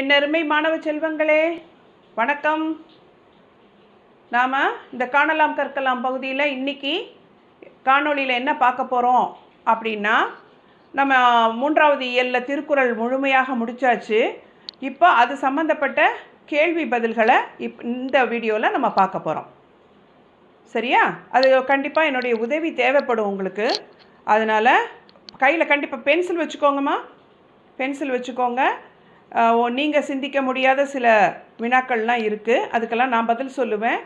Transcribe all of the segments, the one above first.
என் அருமை மாணவ செல்வங்களே வணக்கம். நாம் இந்த காணலாம் கற்கலாம் பகுதியில் இன்றைக்கி காணொளியில் என்ன பார்க்க போகிறோம் அப்படின்னா நம்ம மூன்றாவது இயலில் திருக்குறள் முழுமையாக முடித்தாச்சு இப்போ அது சம்மந்தப்பட்ட கேள்வி பதில்களை இப் இந்த வீடியோவில் நம்ம பார்க்க போகிறோம் சரியா? அது கண்டிப்பாக என்னுடைய உதவி தேவைப்படும் உங்களுக்கு. அதனால் கையில் கண்டிப்பாக பென்சில் வச்சுக்கோங்கம்மா. பென்சில் வச்சுக்கோங்க. நீங்கள் சிந்திக்க முடியாத சில வினாக்கள்லாம் இருக்குது அதுக்கெல்லாம் நான் பதில் சொல்லுவேன்.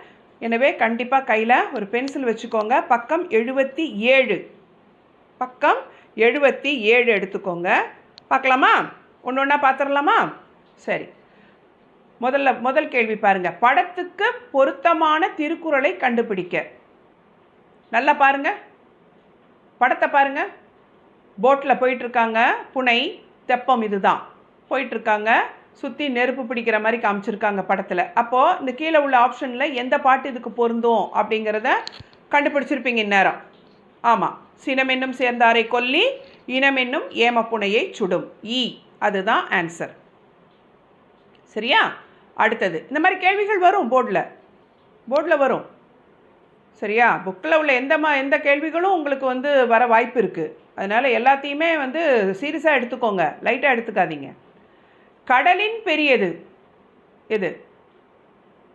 எனவே கண்டிப்பாக கையில் ஒரு பென்சில் வச்சுக்கோங்க. பக்கம் எழுபத்தி ஏழு. பக்கம் எழுபத்தி ஏழு எடுத்துக்கோங்க. பார்க்கலாமா? ஒன்று ஒன்றா பார்த்துடலாமா சரி. முதல்ல முதல் கேள்வி பாருங்கள் படத்துக்கு பொருத்தமான திருக்குறளை கண்டுபிடிக்க. நல்லா பாருங்கள் படத்தை பாருங்கள் போட்டில் போயிட்டுருக்காங்க புனை தெப்பம் இதுதான். போயிட்டுருக்காங்க. சுற்றி நெருப்பு பிடிக்கிற மாதிரி காமிச்சிருக்காங்க படத்தில். அப்போது இந்த கீழே உள்ள ஆப்ஷனில் எந்த பாட்டு இதுக்கு பொருந்தும் அப்படிங்கிறத கண்டுபிடிச்சிருப்பீங்க இந்நேரம். ஆமாம் சினம் என்னும் சேர்ந்தாரை கொல்லி இனம் என்னும் ஏமப்புனையை சுடும். இ அதுதான் ஆன்சர் சரியா? அடுத்தது இந்த மாதிரி கேள்விகள் வரும் போர்டில். போர்டில் வரும். சரியா? புக்கில் உள்ள எந்த மா எந்த கேள்விகளும் உங்களுக்கு வந்து வர வாய்ப்பு இருக்குது அதனால் எல்லாத்தையுமே வந்து சீரியஸாக எடுத்துக்கோங்க. லைட்டாக எடுத்துக்காதீங்க. கடலின் பெரியது. எது?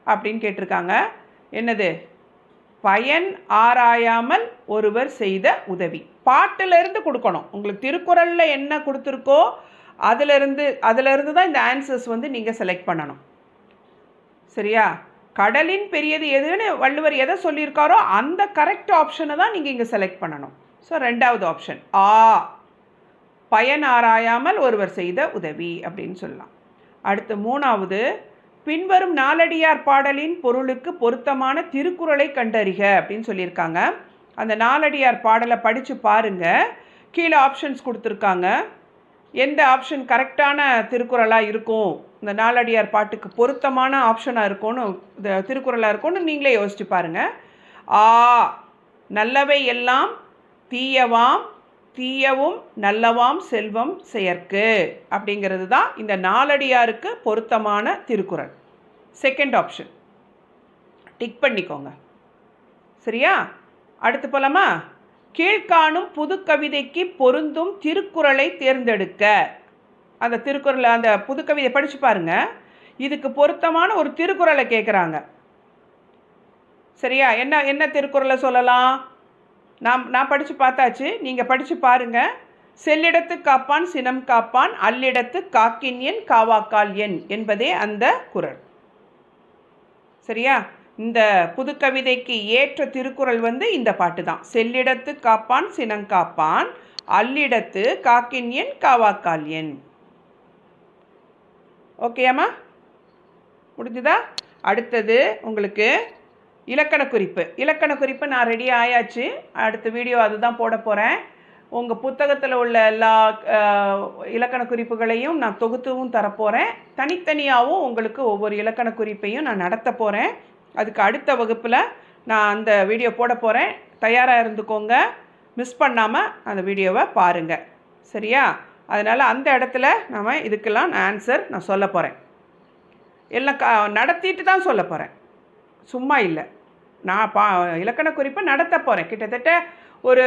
அப்படின்னு கேட்டிருக்காங்க. என்னது? பயன் ஆராயாமல் ஒருவர் செய்த உதவி. பாட்டிலிருந்து கொடுக்கணும். உங்களுக்கு திருக்குறளில் என்ன கொடுத்துருக்கோ அதிலிருந்து அதிலிருந்து தான் இந்த ஆன்சர்ஸ் வந்து நீங்கள் செலக்ட் பண்ணணும். சரியா? கடலின் பெரியது எதுன்னு வள்ளுவர் எதை சொல்லியிருக்காரோ அந்த கரெக்ட் ஆப்ஷனை தான் நீங்கள் இங்கே செலக்ட் பண்ணணும். ஸோ ரெண்டாவது ஆப்ஷன் ஆ. பயன் ஆராயாமல் ஒருவர் செய்த உதவி அப்படின்னு சொல்லலாம். அடுத்து மூணாவது பின்வரும் நாலடியார் பாடலின் பொருளுக்கு பொருத்தமான திருக்குறளை கண்டறிக அப்படின்னு சொல்லியிருக்காங்க. அந்த நாலடியார் பாடலை படித்து பாருங்கள் கீழே ஆப்ஷன்ஸ் கொடுத்துருக்காங்க. எந்த ஆப்ஷன் கரெக்டான திருக்குறளாக இருக்கும்? இந்த நாலடியார் பாட்டுக்கு பொருத்தமான ஆப்ஷனாக இருக்கும்னு இந்த திருக்குறளாக இருக்கும்னு நீங்களே யோசிச்சு பாருங்கள் ஆ நல்லவை எல்லாம் தீயவாம் தீயவும் நல்லவாம் செல்வம் செயற்கு அப்படிங்கிறது தான் இந்த நாலடியாருக்கு பொருத்தமான திருக்குறள். செகண்ட் ஆப்ஷன் டிக் பண்ணிக்கோங்க. சரியா? அடுத்து போலாமா? கீழ்காணும் புது கவிதைக்கு பொருந்தும் திருக்குறளை தேர்ந்தெடுக்க. அந்த திருக்குறளை அந்த புது கவிதை படித்து பாருங்க. இதுக்கு பொருத்தமான ஒரு திருக்குறளை கேட்குறாங்க சரியா? என்ன என்ன திருக்குறளை சொல்லலாம்? நான் நான் படித்து பார்த்தாச்சு. நீங்கள் படித்து பாருங்கள் செல்லிடத்து காப்பான் சினம் காப்பான் அல்லிடத்து காக்கின் எண் காவாக்கால் எண் என்பதே அந்த குறள் சரியா? இந்த புதுக்கவிதைக்கு ஏற்ற திருக்குறள் வந்து இந்த பாட்டு தான். செல்லிடத்து காப்பான் சினங்காப்பான் அல்லிடத்து காக்கின் எண் காவாக்கால் எண் ஓகேயாம்மா? முடிஞ்சுதா? அடுத்தது உங்களுக்கு இலக்கண குறிப்பு இலக்கண குறிப்பு நான் ரெடி ஆயாச்சு. அடுத்த வீடியோ அதுதான் போட போகிறேன் உங்கள் புத்தகத்தில் உள்ள எல்லா இலக்கண குறிப்புகளையும் நான் தொகுத்துவும் தரப்போகிறேன் தனித்தனியாகவும் உங்களுக்கு ஒவ்வொரு இலக்கண குறிப்பையும் நான் நடத்த போகிறேன் அதுக்கு அடுத்த வகுப்பில் நான் அந்த வீடியோ போட போகிறேன் தயாராக இருந்துக்கோங்க. மிஸ் பண்ணாமல் அந்த வீடியோவை பாருங்கள் சரியா? அதனால் அந்த இடத்துல நம்ம இதுக்கெல்லாம் நான் ஆன்சர் நான் சொல்ல போகிறேன் எல்லாம் க நடத்திட்டு தான் சொல்ல போகிறேன் சும்மா இல்லை. நான் பா இலக்கண குறிப்பை நடத்த போகிறேன் கிட்டத்தட்ட ஒரு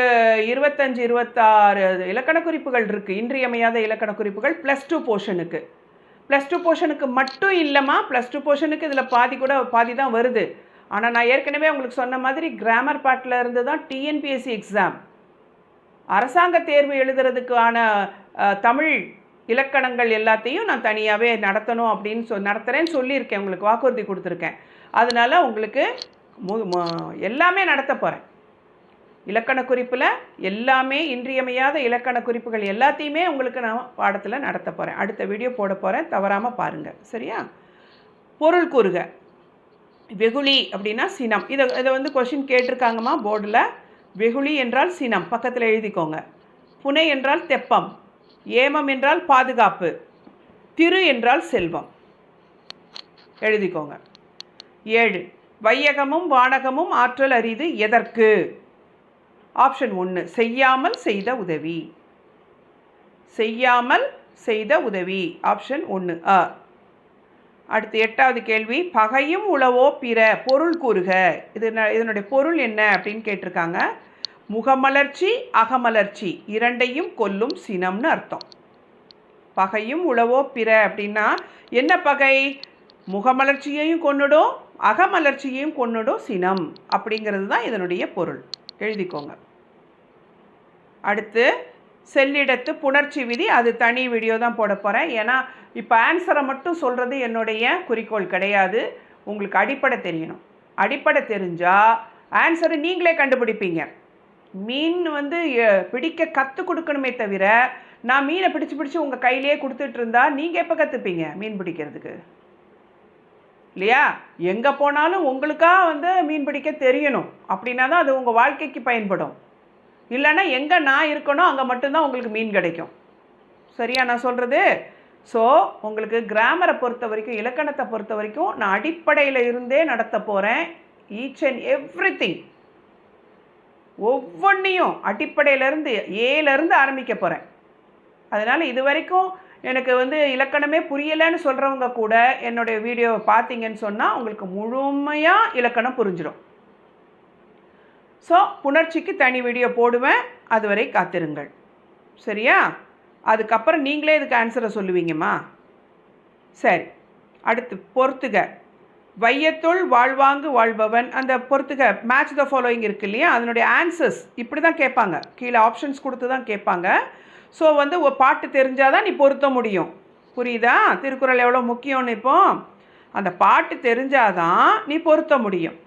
இருபத்தஞ்சு இருபத்தாறு இலக்கண குறிப்புகள் இருக்குது இன்றியமையாத இலக்கண குறிப்புகள் ப்ளஸ் டூ போர்ஷனுக்கு ப்ளஸ் டூ போர்ஷனுக்கு மட்டும் இல்லைம்மா. ப்ளஸ் டூ போர்ஷனுக்கு இதில் பாதி கூட பாதி தான் வருது. ஆனால் நான் ஏற்கனவே உங்களுக்கு சொன்ன மாதிரி கிராமர் பாட்டில் இருந்து தான் டிஎன்பிஎஸ்சி எக்ஸாம் அரசாங்க தேர்வு எழுதுறதுக்கான தமிழ் இலக்கணங்கள் எல்லாத்தையும் நான் தனியாகவே நடத்தணும் அப்படின்னு சொ நடத்துகிறேன்னு சொல்லியிருக்கேன். உங்களுக்கு வாக்குறுதி கொடுத்துருக்கேன். அதனால் உங்களுக்கு எல்லாமே நடத்த போகிறேன் இலக்கண குறிப்பில் எல்லாமே இன்றியமையாத இலக்கண குறிப்புகள் எல்லாத்தையுமே உங்களுக்கு நான் பாடத்தில் நடத்த போகிறேன் அடுத்த வீடியோ போட போகிறேன் தவறாமல் பாருங்கள் சரியா? பொருள் கூறுக. வெகுளி அப்படின்னா சினம். இதை இதை வந்து கொஷின் கேட்டிருக்காங்கம்மா போர்டில் வெகுளி என்றால் சினம். பக்கத்தில் எழுதிக்கோங்க. புனை என்றால் தெப்பம். ஏமம் என்றால் பாதுகாப்பு. திரு என்றால் செல்வம். எழுதிக்கோங்க. ஏழு. வையகமும் வானகமும் ஆற்றல் அரிது எதற்கு? ஆப்ஷன் ஒன்று செய்யாமல் செய்த உதவி. செய்யாமல் செய்த உதவி. ஆப்ஷன் ஒன்று அ. அடுத்து எட்டாவது கேள்வி பகையும் உளவோ பிற பொருள் கூறுக. இது இதனுடைய பொருள் என்ன அப்படின்னு கேட்டிருக்காங்க. முகமலர்ச்சி அகமலர்ச்சி இரண்டையும் கொல்லும் சினம்னு அர்த்தம். பகையும் உளவோ பிற அப்படின்னா என்ன பகை? முகமலர்ச்சியையும் கொன்னுடும் அகமலர்ச்சியையும் கொன்னுடும் சினம் அப்படிங்கிறது தான் இதனுடைய பொருள். எழுதிக்கோங்க. அடுத்து செல்லிடத்து புணர்ச்சி விதி அது தனி வீடியோ தான் போட போகிறேன் ஏன்னா இப்போ ஆன்சரை மட்டும் சொல்கிறது என்னுடைய குறிக்கோள் கிடையாது. உங்களுக்கு அடிப்படை தெரியணும். அடிப்படை தெரிஞ்சால் ஆன்சரை நீங்களே கண்டுபிடிப்பீங்க. மீன் வந்து பிடிக்க கற்றுக் கொடுக்கணுமே தவிர நான் மீனை பிடிச்சு பிடிச்சி உங்கள் கையிலேயே கொடுத்துட்டு இருந்தா நீங்கள் எப்போ கற்றுப்பீங்க மீன் பிடிக்கிறதுக்கு? இல்லையா? எங்கே போனாலும் உங்களுக்காக வந்து மீன் பிடிக்க தெரியணும். அப்படின்னா தான் அது உங்கள் வாழ்க்கைக்கு பயன்படும். இல்லைன்னா எங்கே நான் இருக்கனோ அங்கே மட்டும்தான் உங்களுக்கு மீன் கிடைக்கும். சரியா நான் சொல்கிறது ஸோ உங்களுக்கு கிராமரை பொறுத்த வரைக்கும் இலக்கணத்தை பொறுத்த வரைக்கும் நான் அடிப்படையில் இருந்தே நடத்த போகிறேன் ஈச் அண்ட் எவ்ரி திங் ஒவ்வொன்றையும் அடிப்படையிலேருந்து ஏலேருந்து ஆரம்பிக்க போகிறேன் அதனால் இது வரைக்கும் எனக்கு வந்து இலக்கணமே புரியலைன்னு சொல்கிறவங்க கூட என்னுடைய வீடியோவை பார்த்தீங்கன்னு சொன்னால் உங்களுக்கு முழுமையாக இலக்கணம் புரிஞ்சிடும் ஸோ புணர்ச்சிக்கு தனி வீடியோ போடுவேன். அதுவரை காத்திருங்கள். சரியா? அதுக்கப்புறம் நீங்களே இதுக்கு ஆன்சரை சொல்லுவீங்கம்மா. சரி. அடுத்து பொறுத்துக. வையத்துள் வாழ்வாங்கு வாழ்பவன். அந்த பொறுத்துக மேட்ச் த ஃபாலோயிங் இருக்கு இல்லையா? அதனுடைய ஆன்சர்ஸ் இப்படி தான் கேட்பாங்க. கீழே ஆப்ஷன்ஸ் கொடுத்து தான் கேட்பாங்க. ஸோ வந்து ஒரு பாட்டு தெரிஞ்சால் தான் நீ பொருத்த முடியும். புரியுதா? திருக்குறள் எவ்வளோ முக்கியம்னு இப்போ? அந்த பாட்டு தெரிஞ்சாதான் நீ பொருத்த முடியும்.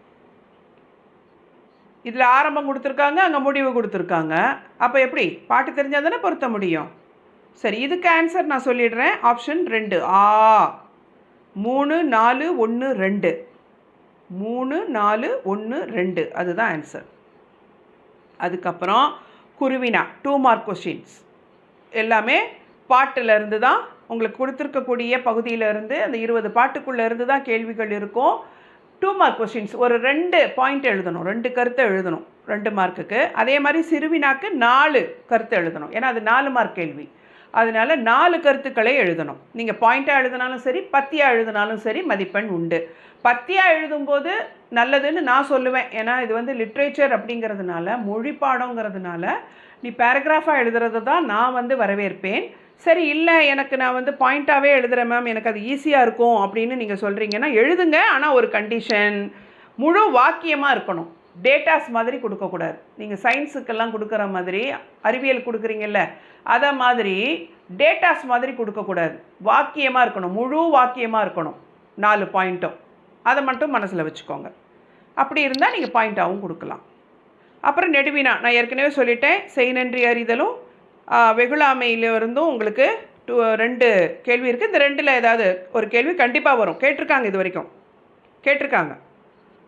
இதில் ஆரம்பம் கொடுத்துருக்காங்க அங்கே முடிவு கொடுத்துருக்காங்க. அப்போ எப்படி? பாட்டு தெரிஞ்சால் தானே பொருத்த முடியும். சரி இதுக்கு ஆன்சர் நான் சொல்லிடுறேன். ஆப்ஷன் ரெண்டு. ஆ. மூணு நாலு ஒன்று ரெண்டு. மூணு நாலு ஒன்று ரெண்டு. அதுதான் ஆன்சர் அதுக்கப்புறம் குருவினா டூ மார்க் கொஷின்ஸ் எல்லாமே பாட்டுலேருந்து தான் உங்களுக்கு கொடுத்துருக்கக்கூடிய பகுதியில இருந்து அந்த இருபது பாட்டுக்குள்ளேருந்து தான் கேள்விகள் இருக்கும். டூ மார்க் கொஷின்ஸ் ஒரு ரெண்டு பாயிண்ட் எழுதணும். ரெண்டு கருத்தை எழுதணும். ரெண்டு மார்க்குக்கு அதே மாதிரி சிறுவினாக்கு நாலு கருத்து எழுதணும். ஏன்னா அது நாலு மார்க் கேள்வி. அதனால நாலு கருத்துக்களை எழுதணும். நீங்கள் பாயிண்ட்டாக எழுதினாலும் சரி பத்தியாக எழுதினாலும் சரி மதிப்பெண் உண்டு. பத்தியாக எழுதும்போது நல்லதுன்னு நான் சொல்லுவேன். ஏன்னா இது வந்து லிட்ரேச்சர் அப்படிங்கிறதுனால மொழி பாடங்கிறதுனால நீ பேராகிராஃபாக எழுதுறது தான் நான் வந்து வரவேற்பேன். சரி இல்லை எனக்கு நான் வந்து பாயிண்ட்டாகவே எழுதுகிறேன் மேம் எனக்கு அது ஈஸியாக இருக்கும் அப்படின்னு நீங்கள் சொல்கிறீங்கன்னா எழுதுங்க. ஆனால் ஒரு கண்டிஷன் முழு வாக்கியமாக இருக்கணும். டேட்டாஸ் மாதிரி கொடுக்கக்கூடாது. நீங்கள் சயின்ஸுக்கெல்லாம் கொடுக்குற மாதிரி அறிவியல் கொடுக்குறீங்கல்ல அதை மாதிரி டேட்டாஸ் மாதிரி கொடுக்கக்கூடாது. வாக்கியமாக இருக்கணும். முழு வாக்கியமாக இருக்கணும். நாலு பாயிண்ட்டும் அதை மட்டும் மனசில் வச்சுக்கோங்க. அப்படி இருந்தால் நீங்கள் பாயிண்ட்டாகவும் கொடுக்கலாம். அப்புறம் நெடுவினா நான் ஏற்கனவே சொல்லிட்டேன் செய் நன்றி அறிதலும் வெகுளாமையிலிருந்தும் உங்களுக்கு டூ ரெண்டு கேள்வி இருக்குது இந்த ரெண்டில் ஏதாவது ஒரு கேள்வி கண்டிப்பாக வரும். கேட்டிருக்காங்க இது வரைக்கும். கேட்டிருக்காங்க.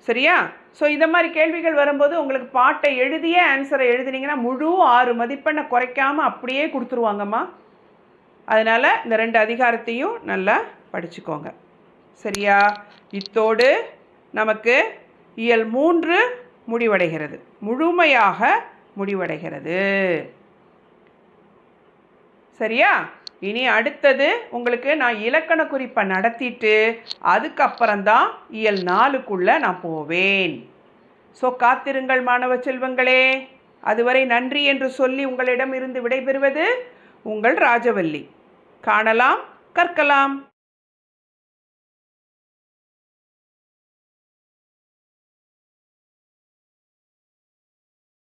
சரியா? ஸோ இந்த மாதிரி கேள்விகள் வரும்போது உங்களுக்கு பாட்டை எழுதியே ஆன்சரை எழுதினீங்கன்னா முழு ஆறு மதிப்பெண்ணை குறைக்காமல் அப்படியே கொடுத்துருவாங்கம்மா. அதனால் இந்த ரெண்டு அதிகாரத்தையும் நல்லா படிச்சுக்கோங்க. சரியா? இத்தோடு நமக்கு இயல் மூன்று முடிவடைகிறது. முழுமையாக முடிவடைகிறது. சரியா? இனி அடுத்தது உங்களுக்கு நான் இலக்கண குறிப்பை நடத்திட்டு அதுக்கப்புறம்தான் இயல் நாளுக்குள்ளே நான் போவேன். ஸோ காத்திருங்கள் மாணவ செல்வங்களே. அதுவரை நன்றி என்று சொல்லி உங்களிடம் இருந்து விடைபெறுவது உங்கள் ராஜவல்லி. காணலாம் கற்கலாம்.